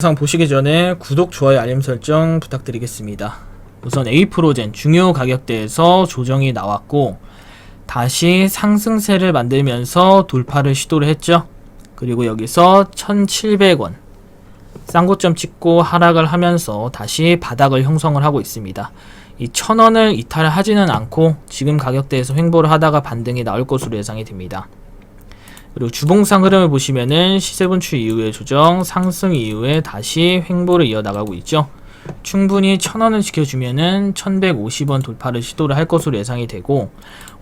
영상 보시기 전에 구독, 좋아요, 알림 설정 부탁드리겠습니다. 우선 에이프로젠 중요 가격대에서 조정이 나왔고 다시 상승세를 만들면서 돌파를 시도를 했죠. 그리고 여기서 1,700원 쌍고점 찍고 하락을 하면서 다시 바닥을 형성을 하고 있습니다. 이 1,000원을 이탈하지는 않고 지금 가격대에서 횡보를 하다가 반등이 나올 것으로 예상이 됩니다. 그리고 주봉상 흐름을 보시면은 시세 분출 이후의 조정, 상승 이후에 다시 횡보를 이어나가고 있죠. 충분히 1000원을 지켜주면은 1150원 돌파를 시도를 할 것으로 예상이 되고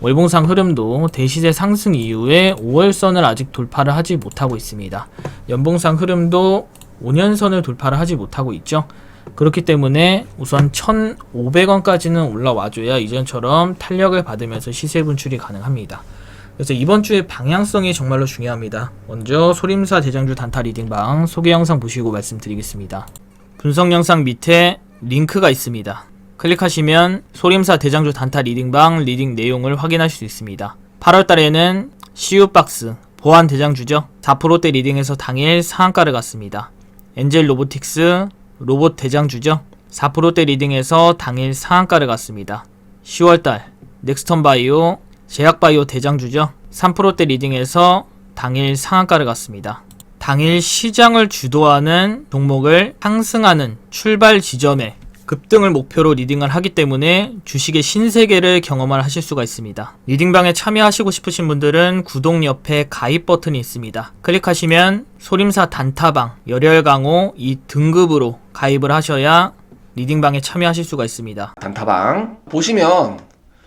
월봉상 흐름도 대시세 상승 이후에 5월선을 아직 돌파를 하지 못하고 있습니다. 연봉상 흐름도 5년선을 돌파를 하지 못하고 있죠. 그렇기 때문에 우선 1,500원까지는 올라와줘야 이전처럼 탄력을 받으면서 시세 분출이 가능합니다. 그래서 이번 주의 방향성이 정말로 중요합니다. 먼저 소림사 대장주 단타 리딩방 소개 영상 보시고 말씀드리겠습니다. 분석 영상 밑에 링크가 있습니다. 클릭하시면 소림사 대장주 단타 리딩방 리딩 내용을 확인하실 수 있습니다. 8월 달에는 CU 박스 보안 대장주죠. 4%대 리딩에서 당일 상한가를 갔습니다. 엔젤 로보틱스 로봇 대장주죠. 4%대 리딩에서 당일 상한가를 갔습니다. 10월 달 넥스턴 바이오 제약바이오 대장주죠. 3%대 리딩에서 당일 상한가를 갔습니다. 당일 시장을 주도하는 종목을 상승하는 출발 지점에 급등을 목표로 리딩을 하기 때문에 주식의 신세계를 경험을 하실 수가 있습니다. 리딩방에 참여하시고 싶으신 분들은 구독 옆에 가입 버튼이 있습니다. 클릭하시면 소림사 단타방, 열혈강호 이 등급으로 가입을 하셔야 리딩방에 참여하실 수가 있습니다. 단타방 보시면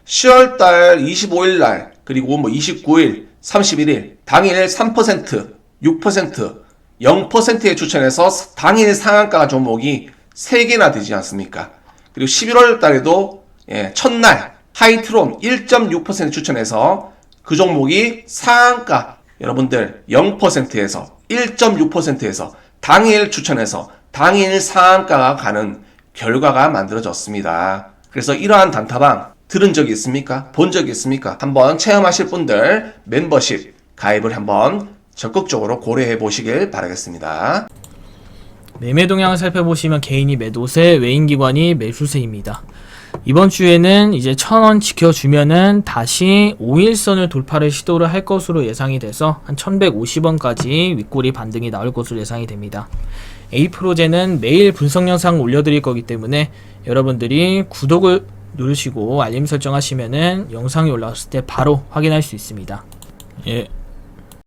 10월달 25일날 그리고 뭐 29일, 31일 당일 3%, 6%, 0%에 추천해서 당일 상한가 종목이 3개나 되지 않습니까? 그리고 11월 달에도 예, 첫날 하이트론 1.6% 추천해서 그 종목이 상한가 여러분들 0%에서 1.6%에서 당일 추천해서 당일 상한가가 가는 결과가 만들어졌습니다. 그래서 이러한 단타방 들은 적이 있습니까? 본 적이 있습니까? 한번 체험하실 분들 멤버십 가입을 한번 적극적으로 고려해 보시길 바라겠습니다. 매매 동향을 살펴보시면 개인이 매도세, 외인기관이 매수세입니다. 이번 주에는 이제 1000원 지켜주면은 다시 5일선을 돌파를 시도를 할 것으로 예상이 돼서 한 1150원까지 윗골이 반등이 나올 것으로 예상이 됩니다. 에이프로제는 매일 분석 영상 올려드릴 거기 때문에 여러분들이 구독을 누르시고 알림 설정하시면은 영상이 올라왔을 때 바로 확인할 수 있습니다. 예,